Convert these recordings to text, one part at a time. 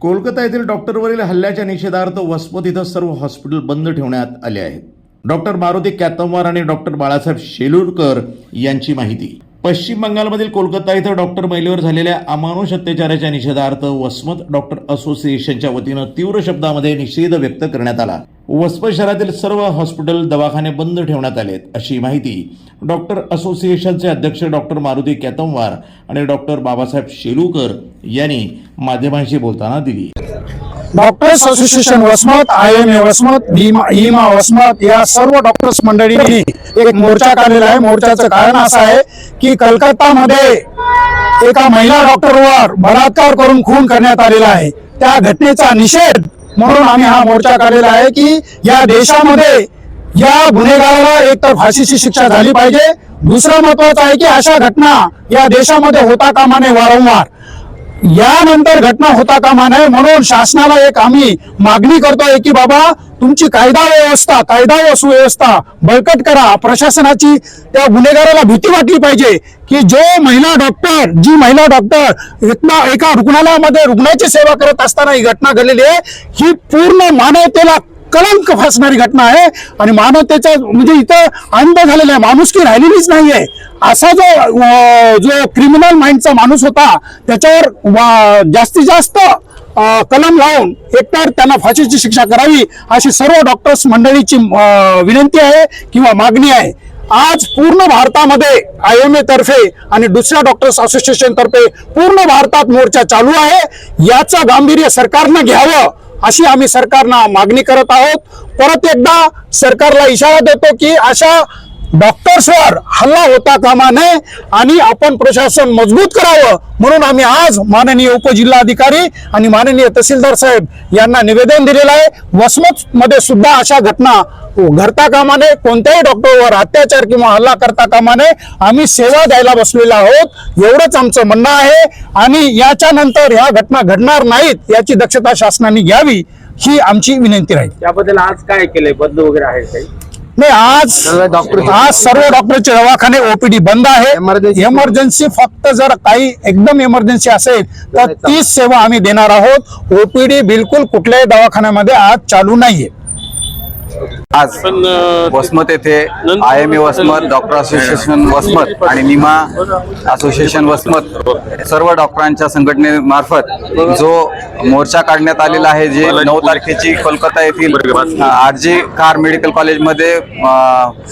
कोलकाता येथील डॉक्टरवरील हल्ल्याच्या निषेधार्थ वसमत इथं सर्व हॉस्पिटल बंद ठेवण्यात आले आहेत. डॉक्टर मारुती कॅतमवार आणि डॉक्टर बाळासाहेब शेलूरकर यांची माहिती. पश्चिम बंगालमधील कोलकाता इथं डॉक्टर महिलेवर झालेल्या अमानुष अत्याचाराच्या निषेधार्थ वसमत डॉक्टर असोसिएशनच्या वतीनं तीव्र शब्दामध्ये निषेध व्यक्त करण्यात आला. वसमत शहरातील सर्व हॉस्पिटल दवाखाने बंद ठेवण्यात आलेत अशी माहिती डॉक्टर असोसिएशनचे अध्यक्ष डॉक्टर मारुती कॅतमवार आणि डॉक्टर बाबासाहेब शेलूकर यांनी माध्यमांशी बोलताना दिली. Doctors association Vasmat I M A Vasmat Bhima हिमा वसमत या सर्व डॉक्टर्स मंडळींनी एक मोर्चा काढलेला आहे. मोर्चाचं कारण असं आहे की कलकत्तामध्ये एका महिला डॉक्टरवर बलात्कार करून खून करण्यात आलेला आहे. त्या घटनेचा निषेध म्हणून आम्ही हा मोर्चा काढलेला आहे की या देशामध्ये या गुन्हेगाराला एक तर फाशीची शिक्षा झाली पाहिजे. दुसरं महत्वाचं आहे की अशा घटना या देशामध्ये होता कामा नये वारंवार. यानंतर घटना होता कामा नये म्हणून शासनाला एक आम्ही मागणी करतोय की बाबा तुमची कायदा व्यवस्था कायदा व सुव्यवस्था बळकट करा. प्रशासनाची त्या गुन्हेगाराला भीती वाटली पाहिजे की जो महिला डॉक्टर जी महिला डॉक्टर एका एका रुग्णालयामध्ये रुग्णाची सेवा करत असताना ही घटना घडलेली आहे ही पूर्ण मानवतेला कलंक फासणारी घटना आहे आणि मानवतेचा म्हणजे इथं अंत झालेला आहे माणुसकी राहिलेलीच नाहीये. असा जो जो क्रिमिनल माइंडचा माणूस होता त्याच्यावर जास्तीत जास्त कलम लावून एकतर त्यांना फाशीची शिक्षा करावी अशी सर्व डॉक्टर्स मंडळीची विनंती आहे किंवा मागणी आहे. आज पूर्ण भारतामध्ये आय एम ए तर्फे आणि दुसऱ्या डॉक्टर्स असोसिएशन तर्फे पूर्ण भारतात मोर्चा चालू आहे. याचं गांभीर्य सरकारनं घ्यावं अशी आम्ही सरकारनं मागणी करत आहोत. परत एकदा सरकारला इशारा देतो की अशा डॉक्टर्सवर हल्ला होता कामा नये आणि आपण प्रशासन मजबूत करावं म्हणून आम्ही आज माननीय उपजिल्हाधिकारी आणि माननीय तहसीलदार साहेब यांना निवेदन दिलेलं आहे. वसमत मध्ये सुद्धा अशा घटना घडता कामा नये कोणत्याही डॉक्टरवर अत्याचार किंवा हल्ला करता कामा नये आम्ही सेवा द्यायला बसलेलो आहोत. एवढंच आमचं म्हणणं आहे आणि याच्यानंतर ह्या घटना घडणार नाहीत याची दक्षता शासनाने घ्यावी ही आमची विनंती राहील. त्याबद्दल आज काय केलंय? बदल वगैरे आहे काही? नाही आज आज सर्व डॉक्टरचे दवाखाने ओपीडी बंद आहे. इमर्जन्सी फक्त जर काही एकदम इमर्जन्सी असेल तर तीच सेवा आम्ही देणार आहोत. ओपीडी बिलकुल कुठल्याही दवाखान्यामध्ये आज चालू नाहीये. आज वसमत येथे I M A Vasmat doctor association Vasmat आणि निमा असोसिएशन वसमत सर्व डॉक्टरांच्या संघटनेमार्फत जो मोर्चा काढण्यात आलेला आहे जे नऊ तारखेची कोलकाता येथील आर जे कार मेडिकल कॉलेजमध्ये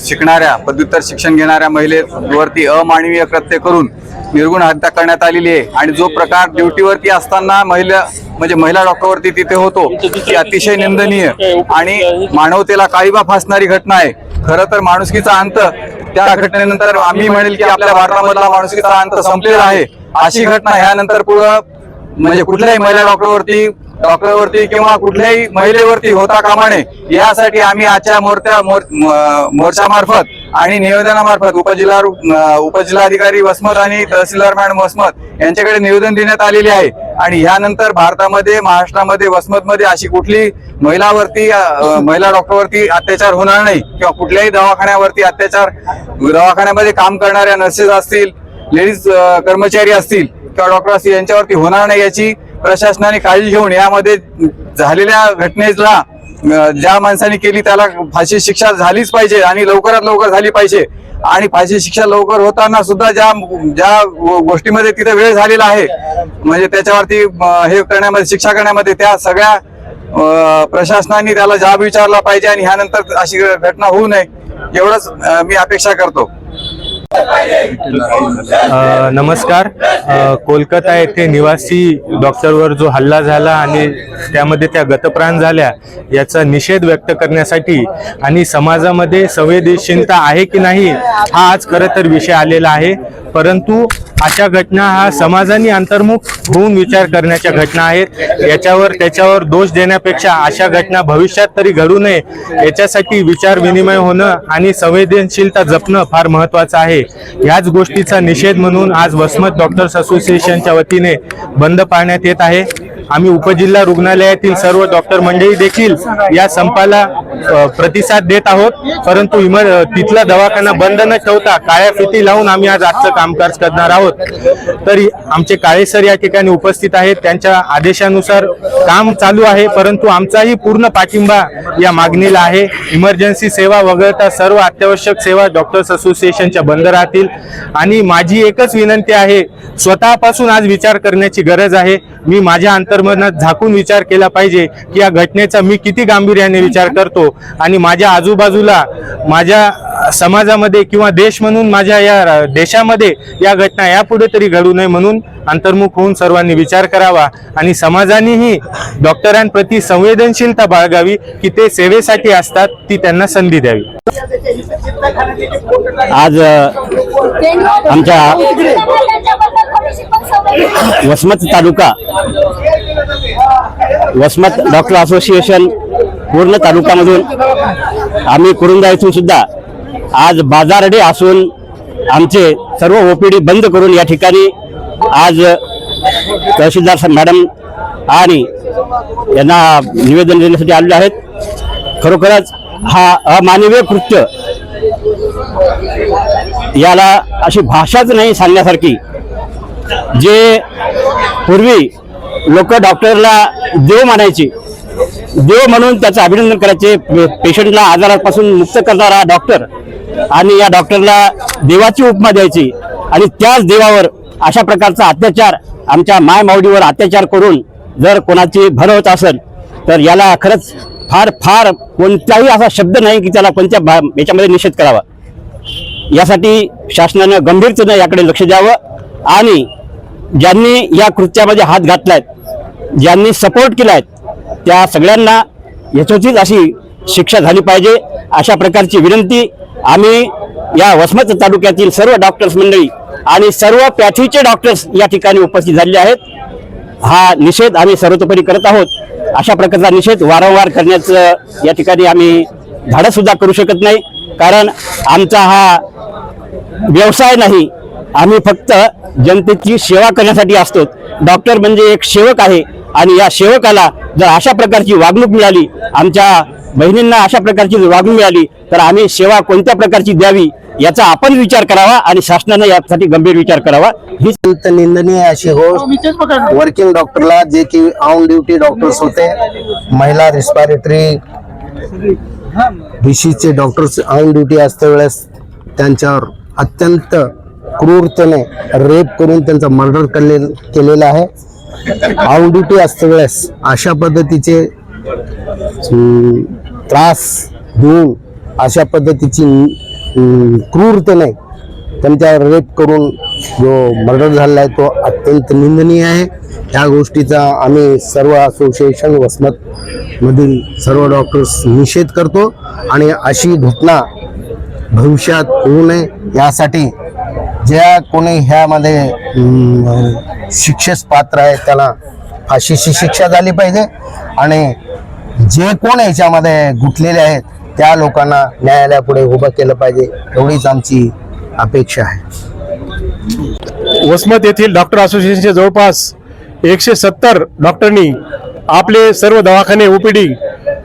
शिकणाऱ्या पदव्युत्तर शिक्षण घेणाऱ्या महिलेवरती अमानवीय कृत्य करून निर्गुण हत्या करण्यात आलेली आहे. आणि जो प्रकार ड्युटीवरती असताना महिला म्हणजे महिला डॉक्टरवरती तिथे होतो ती अतिशय निंदनीय. आणि मानवतेला काळीबा फासणारी घटना आहे. खरं तर माणुसकीचा अंत त्या घटनेनंतर आम्ही म्हणेल की आपल्या भारतामधला माणुसकीचा अंत संपलेला आहे. अशी घटना ह्यानंतर पुढं म्हणजे कुठल्याही महिला डॉक्टरवरती डॉक्टरवरती किंवा कुठल्याही महिलेवरती होता कामा नये यासाठी आम्ही आजच्या मोर्चा मोर्चामार्फत आणि निवेदनामार्फत उपजिल्हा उपजिल्हाधिकारी वसमत आणि तहसीलदार मॅडम वसमत यांच्याकडे निवेदन देण्यात आलेले आहे. आणि यानंतर भारतामध्ये महाराष्ट्रामध्ये वसमतमध्ये अशी कुठली महिलावरती महिला डॉक्टरवरती अत्याचार होणार नाही किंवा कुठल्याही दवाखान्यावरती अत्याचार दवाखान्यामध्ये काम करणाऱ्या नर्सेस असतील लेडीज कर्मचारी असतील किंवा डॉक्टर असतील यांच्यावरती होणार नाही याची प्रशासनाने काळजी घेऊन यामध्ये झालेल्या घटनेला ज्या माणसाने केली त्याला फाशी शिक्षा झालीच पाहिजे आणि लवकरात लवकर झाली पाहिजे. आणि फाशी शिक्षा लवकर होताना सुद्धा ज्या ज्या गोष्टीमध्ये तिथे वेळ झालेला आहे म्हणजे त्याच्यावरती हे करण्यामध्ये शिक्षा करण्यामध्ये त्या सगळ्या प्रशासनाने त्याला जाब विचारला पाहिजे आणि ह्यानंतर अशी घटना होऊ नये एवढंच मी अपेक्षा करतो. नमस्कार. कोलकाता येथे निवासी डॉक्टरवर जो हल्ला झाला आणि त्यामध्ये त्या गतप्राण झाल्या याचा निषेध व्यक्त करण्यासाठी आणि समाजामध्ये संवेदनशीलता आहे की नाही हा आज खरं तर विषय आलेला आहे. परंतु अशा घटना हा समाजाने अंतर्मुख होऊन विचार करण्याच्या घटना आहेत. याच्यावर त्याच्यावर दोष देण्यापेक्षा अशा घटना भविष्यात तरी घडू नये याच्यासाठी विचार विनिमय होणं आणि संवेदनशीलता जपणं फार महत्वाचं आहे. याच गोष्टीचा निषेध म्हणून आज वसमत डॉक्टर्स असोसिएशनच्या वतीने बंद पाळण्यात येत आहे. आम्ही उपजिल्हा रुग्णालयातील सर्व डॉक्टर मंडळी देखील या संपाला प्रतिसाद देत आहोत. परंतु इमर तिथला दवाखाना बंद न ठेवता काळ्या फिती लावून आम्ही आज आजचं कामकाज करणार आहोत. तरी आमचे काळे सर या ठिकाणी उपस्थित आहेत. त्यांच्या आदेशानुसार काम चालू आहे परंतु आमचाही पूर्ण पाठिंबा या मागणीला आहे. इमर्जन्सी सेवा वगळता सर्व अत्यावश्यक सेवा डॉक्टर्स असोसिएशनच्या बंद राहतील. आणि माझी एकच विनंती आहे स्वतःपासून आज विचार करण्याची गरज आहे. मी माझ्या अंतर्मनात झाकून विचार केला पाहिजे की या घटनेचा मी किती गांभीर्याने विचार करतो? आणि माझ्या आजूबाजूला माझ्या समाजामध्ये किंवा देश म्हणून माझ्या या देशामध्ये या घटना यापुढे तरी घडू नये म्हणून अंतर्मुख होऊन सर्वांनी विचार करावा आणि समाजानेही डॉक्टरांप्रती संवेदनशीलता बाळगावी की ते सेवेसाठी असतात ती त्यांना संधी द्यावी. आज आमच्या वसमत तालुका वसमत डॉक्टर असोसिएशन पूर्ण तालुक्यामधून आम्ही कुरुंदा येथून सुद्धा आज बाजारडे असून आमचे सर्व ओपीडी बंद करून या ठिकाणी आज तहसीलदार मॅडम आणि यांना निवेदन देण्यासाठी आलेले आहेत. खरोखरच हा अमानवीय कृत्य याला अशी भाषाच नाही सांगण्यासारखी. जे पूर्वी लोक डॉक्टरला देव मानायची देव म्हणून त्याचं अभिनंदन करायचे. पेशंटला आजारापासून मुक्त करणारा डॉक्टर आणि या डॉक्टरला देवाची उपमा द्यायची. आणि त्याच देवावर अशा प्रकारचा अत्याचार आमच्या मायमावलीवर अत्याचार करून जर कोणाची भर होत असेल तर याला खरंच फार फार कोणताही असा शब्द नाही की त्याला कोणत्या भा- याच्यामध्ये निषेध करावा. यासाठी शासनानं गंभीरतेनं याकडे लक्ष द्यावं आणि ज्यांनी या कृत्यामध्ये हात घातलाय ज्यांनी सपोर्ट केलाय त्या सगळ्यांना यथोचित अशी शिक्षा झाली पाहिजे. अशा प्रकारची विनंती आम्ही या वसमत तालुक्यातील सर्व डॉक्टर्स मंडळी आणि सर्व पॅथीचे डॉक्टर्स या ठिकाणी उपस्थित झालेले आहेत. हा निषेध आम्ही सर्वतोपरी करत आहोत. अशा प्रकारचा निषेध वारंवार करण्याचं या ठिकाणी आम्ही धाडसुद्धा करू शकत नाही. कारण आमचा हा व्यवसाय नाही. आम्ही फक्त जनतेची सेवा करण्यासाठी असतो. डॉक्टर म्हणजे एक सेवक आहे आणि या सेवकाला जर अशा प्रकारची वागणूक मिळाली आमच्या बहिणींना अशा प्रकारची जर वागणूक मिळाली तर आम्ही सेवा कोणत्या प्रकारची द्यावी याचा आपण विचार करावा आणि शासनानं यासाठी गंभीर विचार करावा. ही निंदनीय अशी गोष्ट वर्किंग डॉक्टरला जे की ऑन ड्युटी डॉक्टर्स होते महिला रिस्पायरेटरी चे डॉक्टर्स ऑन ड्युटी असते वेळेस त्यांच्यावर अत्यंत क्रूरतेने रेप करून त्यांचा मर्डर केले केलेला आहे. ड्युटी असते वेळेस अशा पद्धतीचे त्रास देऊन अशा पद्धतीची क्रूरते नाही त्यांच्यावर रेप करून जो मर्डर झालेला आहे तो अत्यंत निंदनीय आहे. या गोष्टीचा आम्ही सर्व असोसिएशन वसमतमधील सर्व डॉक्टर्स निषेध करतो आणि अशी घटना भविष्यात होऊ नये यासाठी ज्या कोणी ह्यामध्ये शिक्षेस पात्र आहे त्याला फाशीची शिक्षा झाली पाहिजे. आणि जे कोण याच्यामध्ये गुंतलेले आहेत त्या लोकांना न्यायालयापुढे उभं केलं पाहिजे एवढीच आमची अपेक्षा आहे. वसमत येथील डॉक्टर असोसिएशनचे जवळपास एकशे सत्तर डॉक्टरनी आपले सर्व दवाखाने ओपीडी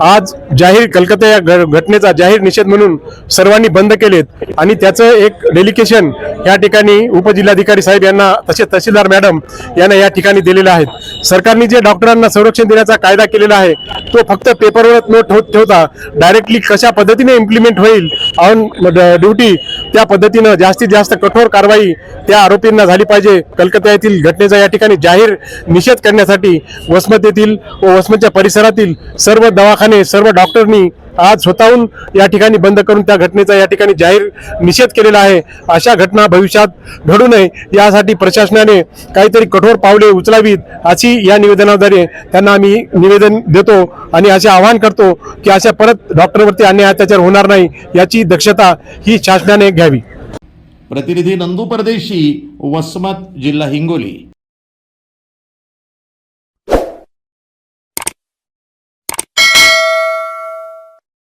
आज जाहीर कलकत्ता या घ- घटनेचा जाहीर निषेध म्हणून सर्वांनी बंद केलेत. आणि त्याचं एक डेलिकेशन या ठिकाणी उपजिल्हाधिकारी साहेब यांना तसेच तहसीलदार मॅडम यांना या ठिकाणी दिलेले आहेत. सरकारने जे डॉक्टरांना संरक्षण देण्याचा कायदा केलेला आहे तो फक्त पेपरवर न होत ठेवता डायरेक्टली कशा पद्धतीने इम्प्लिमेंट होईल ऑन ड्युटी त्या पद्धतीनं जास्तीत जास्त कठोर कारवाई त्या आरोपींना झाली पाहिजे. कलकत्ता येथील घटनेचा या ठिकाणी जाहीर निषेध करण्यासाठी वसमत येथील व वसमतच्या परिसरातील सर्व दवाखाने सर्व डॉक्टरनी आज स्वतःहून या ठिकाणी बंद करून त्या घटनेचा या ठिकाणी जाहीर निषेध केलेला आहे. अशा घटना भविष्यात घडू नये यासाठी प्रशासनाने काहीतरी कठोर पावले उचलावीत अशी या निवेदनाद्वारे त्यांना आम्ही निवेदन देतो आणि असे आवाहन करतो की अशा परत डॉक्टरवरती अन्याय अत्याचार होणार नाही याची दक्षता ही शासनाने घ्यावी. प्रतिनिधी नंदू परदेशी वसमत जिल्हा हिंगोली.